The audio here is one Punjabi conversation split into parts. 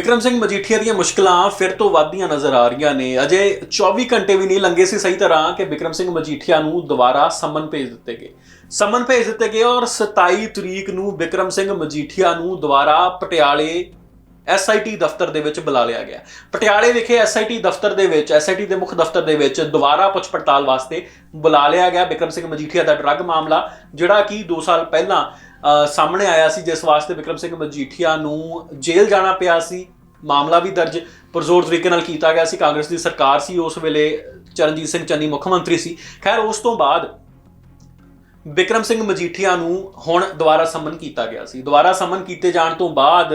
ਵਿਕਰਮ ਸਿੰਘ ਮਜੀਠੀਆ ਦੀਆਂ ਮੁਸ਼ਕਲਾਂ ਫਿਰ ਤੋਂ ਵੱਧਦੀਆਂ ਨਜ਼ਰ ਆ ਰਹੀਆਂ ਨੇ। ਅਜੇ 24 ਘੰਟੇ ਵੀ ਨਹੀਂ ਲੰਘੇ ਸੀ ਸਹੀ ਤਰ੍ਹਾਂ ਕਿ ਵਿਕਰਮ ਸਿੰਘ ਮਜੀਠੀਆ ਨੂੰ ਦੁਬਾਰਾ ਸਮਨ ਭੇਜ ਦਿੱਤੇ ਗਏ। ਸਮਨ ਭੇਜ ਦਿੱਤੇ ਗਏ ਔਰ 27 ਤਰੀਕ ਨੂੰ ਵਿਕਰਮ ਸਿੰਘ ਮਜੀਠੀਆ ਨੂੰ ਦੁਬਾਰਾ ਪਟਿਆਲੇ ਐਸਆਈਟੀ ਦਫ਼ਤਰ ਦੇ ਵਿੱਚ ਬੁਲਾ ਲਿਆ ਗਿਆ। ਪਟਿਆਲੇ ਵਿਖੇ ਐਸਆਈਟੀ ਦਫ਼ਤਰ ਦੇ ਵਿੱਚ ਐਸਆਈਟੀ ਦੇ ਮੁੱਖ ਦਫ਼ਤਰ ਦੇ ਵਿੱਚ ਦੁਬਾਰਾ ਪੁੱਛ ਪੜਤਾਲ ਵਾਸਤੇ ਬੁਲਾ ਲਿਆ ਗਿਆ ਵਿਕਰਮ ਸਿੰਘ ਮਜੀਠੀਆ ਦਾ ਡਰੱਗ ਮਾਮਲਾ, ਜਿਹੜਾ ਕਿ 2 ਸਾਲ ਪਹਿਲਾਂ ਸਾਹਮਣੇ ਆਇਆ ਸੀ, ਜਿਸ ਵਾਸਤੇ ਵਿਕਰਮ ਸਿੰਘ ਮਜੀਠੀਆ ਨੂੰ ਜੇਲ੍ਹ ਜਾਣਾ ਪਿਆ ਸੀ। ਮਾਮਲਾ ਵੀ ਦਰਜ ਪਰਜ਼ੋਰ ਤਰੀਕੇ ਨਾਲ ਕੀਤਾ ਗਿਆ ਸੀ। ਕਾਂਗਰਸ ਦੀ ਸਰਕਾਰ ਸੀ, ਉਸ ਵੇਲੇ ਚਰਨਜੀਤ ਸਿੰਘ ਚੰਨੀ ਮੁੱਖ ਮੰਤਰੀ ਸੀ। ਖੈਰ, ਉਸ ਤੋਂ ਬਾਅਦ ਵਿਕਰਮ ਸਿੰਘ ਮਜੀਠੀਆ ਨੂੰ ਹੁਣ ਦੁਬਾਰਾ ਸਮਨ ਕੀਤਾ ਗਿਆ ਸੀ। ਦੁਬਾਰਾ ਸਮਨ ਕੀਤੇ ਜਾਣ ਤੋਂ ਬਾਅਦ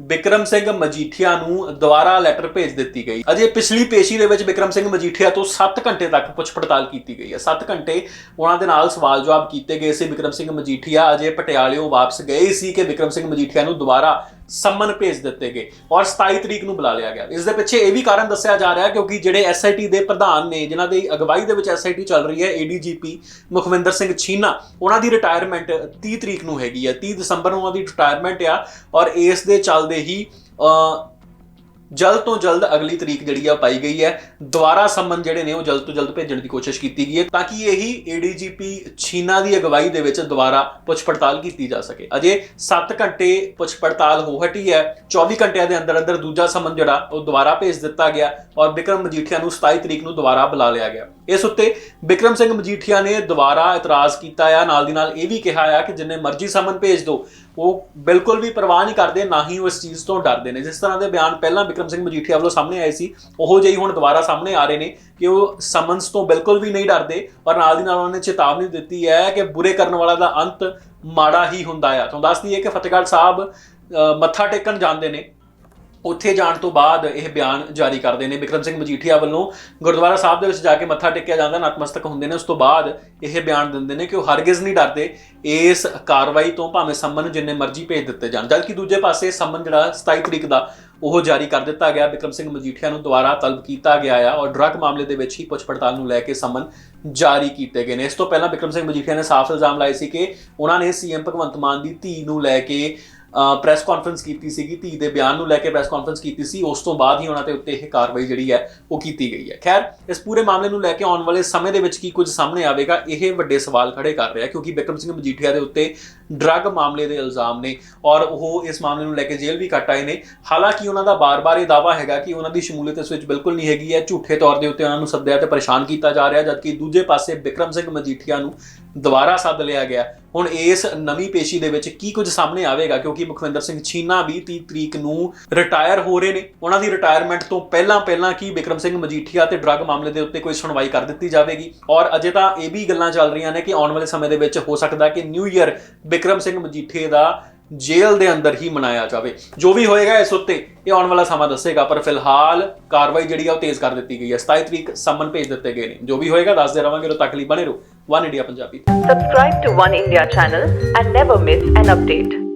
ਵਿਕਰਮ ਸਿੰਘ ਮਜੀਠੀਆ ਨੂੰ ਦੁਬਾਰਾ ਲੈਟਰ ਭੇਜ ਦਿੱਤੀ ਗਈ। ਅਜੇ ਪਿਛਲੀ ਪੇਸ਼ੀ ਦੇ ਵਿੱਚ ਵਿਕਰਮ ਸਿੰਘ ਮਜੀਠੀਆ ਤੋਂ 7 ਘੰਟੇ ਤੱਕ ਪੁੱਛ ਪੜਤਾਲ ਕੀਤੀ ਗਈ ਹੈ। 7 ਘੰਟੇ ਉਹਨਾਂ ਦੇ ਨਾਲ ਸਵਾਲ ਜਵਾਬ ਕੀਤੇ ਗਏ ਸੀ। ਵਿਕਰਮ ਸਿੰਘ ਮਜੀਠੀਆ ਅਜੇ ਪਟਿਆਲਿਓਂ ਵਾਪਸ ਗਏ ਸੀ ਕਿ ਵਿਕਰਮ ਸਿੰਘ ਮਜੀਠੀਆ ਨੂੰ ਦੁਬਾਰਾ ਸੰਮਨ ਭੇਜ ਦਿੱਤੇ ਗਏ ਔਰ 27 ਤਰੀਕ ਨੂੰ ਬੁਲਾ ਲਿਆ ਗਿਆ। ਇਸ ਦੇ ਪਿੱਛੇ ਇਹ ਵੀ ਕਾਰਨ ਦੱਸਿਆ ਜਾ ਰਿਹਾ ਹੈ ਕਿਉਂਕਿ ਜਿਹੜੇ ਐਸਆਈਟੀ ਦੇ ਪ੍ਰਧਾਨ ਨੇ ਜਿਨ੍ਹਾਂ ਦੀ ਅਗਵਾਈ ਦੇ ਵਿੱਚ ਐਸਆਈਟੀ ਚੱਲ ਰਹੀ ਹੈ ਏਡੀਜੀਪੀ ਮੁਖਵਿੰਦਰ ਸਿੰਘ ਛੀਨਾ ਉਹਨਾਂ ਦੀ ਰਿਟਾਇਰਮੈਂਟ 30 ਤਰੀਕ ਨੂੰ ਹੈਗੀ ਹੈ। 30 ਦਸੰਬਰ ਨੂੰ ਉਹਨਾਂ ਦੀ ਰਿਟਾਇਰਮੈਂਟ ਆ ਔਰ ਇਸ ਦੇ ਚੱਲਦੇ ਹੀ ਅ, ਜਲਦ ਤੋਂ ਜਲਦ ਅਗਲੀ ਤਰੀਕ ਜਿਹੜੀ ਆ ਉਹ ਪਾਈ ਗਈ ਹੈ। ਦੁਬਾਰਾ ਸੰਮਨ ਜਿਹੜੇ ਨੇ ਉਹ ਜਲਦ ਤੋਂ ਜਲਦ ਭੇਜਣ ਦੀ ਕੋਸ਼ਿਸ਼ ਕੀਤੀ ਗਈ ਹੈ ਤਾਂ ਕਿ ਇਹੀ ਏਡੀਜੀਪੀ ਛੀਨਾ ਦੀ ਅਗਵਾਈ ਦੇ ਵਿੱਚ ਦੁਬਾਰਾ ਪੁੱਛ ਪੜਤਾਲ ਕੀਤੀ ਜਾ ਸਕੇ। ਅਜੇ 7 ਘੰਟੇ ਪੁੱਛ ਪੜਤਾਲ ਹੋ ਹਟੀ ਹੈ। 24 ਘੰਟਿਆਂ ਦੇ ਅੰਦਰ ਅੰਦਰ ਦੂਜਾ ਸੰਮਨ ਜਿਹੜਾ ਉਹ ਦੁਬਾਰਾ ਭੇਜ ਦਿੱਤਾ ਗਿਆ ਔਰ ਵਿਕਰਮ ਮਜੀਠੀਆ ਨੂੰ 27 ਤਰੀਕ ਨੂੰ ਦੁਬਾਰਾ ਬੁਲਾ ਲਿਆ ਗਿਆ। ਇਸ ਉੱਤੇ ਵਿਕਰਮ ਸਿੰਘ ਮਜੀਠੀਆ ਨੇ ਦੁਬਾਰਾ ਇਤਰਾਜ਼ ਕੀਤਾ ਆ। ਨਾਲ ਦੀ ਨਾਲ ਇਹ ਵੀ ਕਿਹਾ ਆ ਕਿ ਜਿੰਨੇ ਮਰਜ਼ੀ ਸਮਨ ਭੇਜ ਦਿਓ, ਉਹ ਬਿਲਕੁਲ ਵੀ ਪਰਵਾਹ ਨਹੀਂ ਕਰਦੇ, ਨਾ ਹੀ ਉਹ ਇਸ ਚੀਜ਼ ਤੋਂ ਡਰਦੇ ਨੇ। ਜਿਸ ਤਰ੍ਹਾਂ ਦੇ ਬਿਆਨ ਪਹਿਲਾਂ ਵਿਕਰਮ ਸਿੰਘ ਮਜੀਠੀਆ ਵੱਲੋਂ ਸਾਹਮਣੇ ਆਏ ਸੀ, ਉਹੋ ਜਿਹੀ ਹੁਣ ਦੁਬਾਰਾ ਸਾਹਮਣੇ ਆ ਰਹੇ ਨੇ ਕਿ ਉਹ ਸਮਨਸ ਤੋਂ ਬਿਲਕੁਲ ਵੀ ਨਹੀਂ ਡਰਦੇ ਔਰ ਨਾਲ ਦੀ ਨਾਲ ਉਹਨਾਂ ਨੇ ਚੇਤਾਵਨੀ ਦਿੱਤੀ ਹੈ ਕਿ ਬੁਰੇ ਕਰਨ ਵਾਲਾ ਦਾ ਅੰਤ ਮਾੜਾ ਹੀ ਹੁੰਦਾ ਆ। ਤੁਹਾਨੂੰ ਦੱਸ ਦਈਏ ਕਿ ਫਤਿਹਗੜ੍ਹ ਸਾਹਿਬ ਮੱਥਾ ਟੇਕਣ ਜਾਂਦੇ ਨੇ। ਉੱਥੇ ਜਾਣ ਤੋਂ ਬਾਅਦ ਇਹ ਬਿਆਨ ਜਾਰੀ ਕਰਦੇ ਨੇ। ਵਿਕਰਮ ਸਿੰਘ ਮਜੀਠੀਆ ਵੱਲੋਂ ਗੁਰਦੁਆਰਾ ਸਾਹਿਬ ਦੇ ਵਿੱਚ ਜਾ ਕੇ ਮੱਥਾ ਟੇਕਿਆ ਜਾਂਦਾ, ਨਤਮਸਤਕ ਹੁੰਦੇ ਨੇ। ਉਸ ਤੋਂ ਬਾਅਦ ਇਹ ਬਿਆਨ ਦਿੰਦੇ ਨੇ ਕਿ ਉਹ ਹਰਗਿਜ਼ ਨਹੀਂ ਡਰਦੇ। ਇਸ ਕਾਰਵਾਈ ਤੋਂ ਭਾਵੇਂ ਸੰਮਨ ਜਿੰਨੇ ਮਰਜ਼ੀ ਭੇਜ ਦਿੱਤੇ ਜਾਣ। ਜਦਕਿ ਦੂਜੇ ਪਾਸੇ ਸੰਮਨ ਜਿਹੜਾ 27 ਤਰੀਕ ਦਾ ਉਹ ਜਾਰੀ ਕਰ ਦਿੱਤਾ ਗਿਆ। ਵਿਕਰਮ ਸਿੰਘ ਮਜੀਠੀਆ ਨੂੰ ਦੁਬਾਰਾ ਤਲਬ ਕੀਤਾ ਗਿਆ ਆ ਔਰ ਡਰੱਗ ਮਾਮਲੇ ਦੇ ਵਿੱਚ ਹੀ ਪੁੱਛ ਪੜਤਾਲ ਨੂੰ ਲੈ ਕੇ ਸੰਮਨ ਜਾਰੀ ਕੀਤੇ ਗਏ ਨੇ। ਇਸ ਤੋਂ ਪਹਿਲਾਂ ਵਿਕਰਮ ਸਿੰਘ ਮਜੀਠੀਆ ਨੇ ਸਾਫ਼ ਇਲਜ਼ਾਮ ਲਾਏ ਸੀ ਕਿ ਉਹਨਾਂ ਨੇ ਸੀਐਮ ਭਗਵੰਤ ਮਾਨ ਦੀ ਧੀ ਨੂੰ ਲੈ ਕੇ ਪ੍ਰੈਸ ਕਾਨਫਰੰਸ ਕੀਤੀ ਸੀਗੀ, ਧੀ ਦੇ ਬਿਆਨ ਨੂੰ ਲੈ ਕੇ ਪ੍ਰੈਸ ਕਾਨਫਰੰਸ ਕੀਤੀ ਸੀ, ਉਸ ਤੋਂ ਬਾਅਦ ਹੀ ਉਹਨਾਂ ਤੇ ਉੱਤੇ ਇਹ ਕਾਰਵਾਈ ਜਿਹੜੀ ਹੈ, ਉਹ ਕੀਤੀ ਗਈ ਹੈ। ਖੈਰ, ਇਸ ਪੂਰੇ ਮਾਮਲੇ ਨੂੰ ਲੈ ਕੇ ਆਉਣ ਵਾਲੇ ਸਮੇਂ ਦੇ ਵਿੱਚ ਕੀ ਕੁਝ ਸਾਹਮਣੇ ਆਵੇਗਾ, ਇਹ ਵੱਡੇ ਸਵਾਲ ਖੜੇ ਕਰ ਰਿਹਾ, ਕਿਉਂਕਿ ਬਿਕਰਮ ਸਿੰਘ ਮਜੀਠੀਆ ਦੇ ਉੱਤੇ ਡਰੱਗ ਮਾਮਲੇ ਦੇ ਇਲਜ਼ਾਮ ਨੇ ਔਰ ਉਹ ਇਸ ਮਾਮਲੇ ਨੂੰ ਲੈ ਕੇ ਜੇਲ੍ਹ ਵੀ ਕੱਟ ਆਏ ਨੇ। ਹਾਲਾਂਕਿ ਉਹਨਾਂ ਦਾ ਬਾਰ-ਬਾਰ ਇਹ ਦਾਵਾ ਹੈਗਾ ਕਿ ਉਹਨਾਂ ਦੀ ਸ਼ਮੂਲੀਅਤ ਇਸ ਵਿੱਚ ਬਿਲਕੁਲ ਨਹੀਂ ਹੈਗੀ ਹੈ। ਝੂਠੇ ਤੌਰ ਦੇ ਉੱਤੇ ਉਹਨਾਂ ਨੂੰ ਸੱਦਿਆ ਤੇ ਪਰੇਸ਼ਾਨ ਕੀਤਾ ਜਾ ਰਿਹਾ, ਜਦਕਿ ਦੂਜੇ ਪਾਸੇ ਵਿਕਰਮ ਸਿੰਘ ਮਜੀਠੀਆ ਨੂੰ ਦੁਬਾਰਾ ਸੱਦ ਲਿਆ ਗਿਆ। ਹੁਣ ਇਸ ਨਵੀਂ ਪੇਸ਼ੀ ਦੇ ਵਿੱਚ ਕੀ ਕੁਝ ਸਾਹਮਣੇ ਆਵੇਗਾ? ਕਿਉਂਕਿ ਮੁਖਵਿੰਦਰ ਸਿੰਘ ਛੀਨਾ ਵੀ 30 ਤਰੀਕ ਨੂੰ ਰਿਟਾਇਰ ਹੋ ਰਹੇ ਨੇ। ਉਹਨਾਂ ਦੀ ਰਿਟਾਇਰਮੈਂਟ ਤੋਂ ਪਹਿਲਾਂ ਪਹਿਲਾਂ ਕੀ ਵਿਕਰਮ ਸਿੰਘ ਮਜੀਠੀਆ ਤੇ ਡਰੱਗ ਮਾਮਲੇ ਦੇ ਉੱਤੇ ਕੋਈ ਸੁਣਵਾਈ ਕਰ ਦਿੱਤੀ ਜਾਵੇਗੀ? ਔਰ ਅਜੇ ਤਾਂ ਇਹ ਵੀ ਗੱਲਾਂ ਚੱਲ ਰਹੀਆਂ ਨੇ ਕਿ ਆਉਣ ਵਾਲੇ ਸਮੇਂ ਦੇ ਵਿੱਚ ਹੋ ਸਕਦਾ ਕਿ ਨਿਊ ਈਅਰ ਵਿਕਰਮ ਸਿੰਘ ਮਜੀਠੇ ਦਾ ਜੇਲ੍ਹ ਦੇ ਅੰਦਰ ਹੀ ਮਨਾਇਆ ਜਾਵੇ। ਜੋ ਵੀ ਹੋਏਗਾ ਇਸ ਉੱਤੇ ਇਹ ਆਉਣ ਵਾਲਾ ਸਮਾਂ ਦੱਸੇਗਾ, ਪਰ ਫਿਲਹਾਲ ਕਾਰਵਾਈ ਜਿਹੜੀ ਆ ਉਹ ਤੇਜ਼ ਕਰ ਦਿੱਤੀ ਗਈ ਹੈ। 27 ਤਰੀਕ ਸੰਮਨ ਭੇਜ ਦਿੱਤੇ ਗਏ ਨੇ। ਜੋ ਵੀ ਹੋਏਗਾ ਦੱਸਦੇ ਰਵਾਂਗੇ ਉਦੋਂ ਤੱਕ ਲਈ ਬਣੇ ਰਹੋ। One India Punjabi Subscribe to One India channel and never miss an update.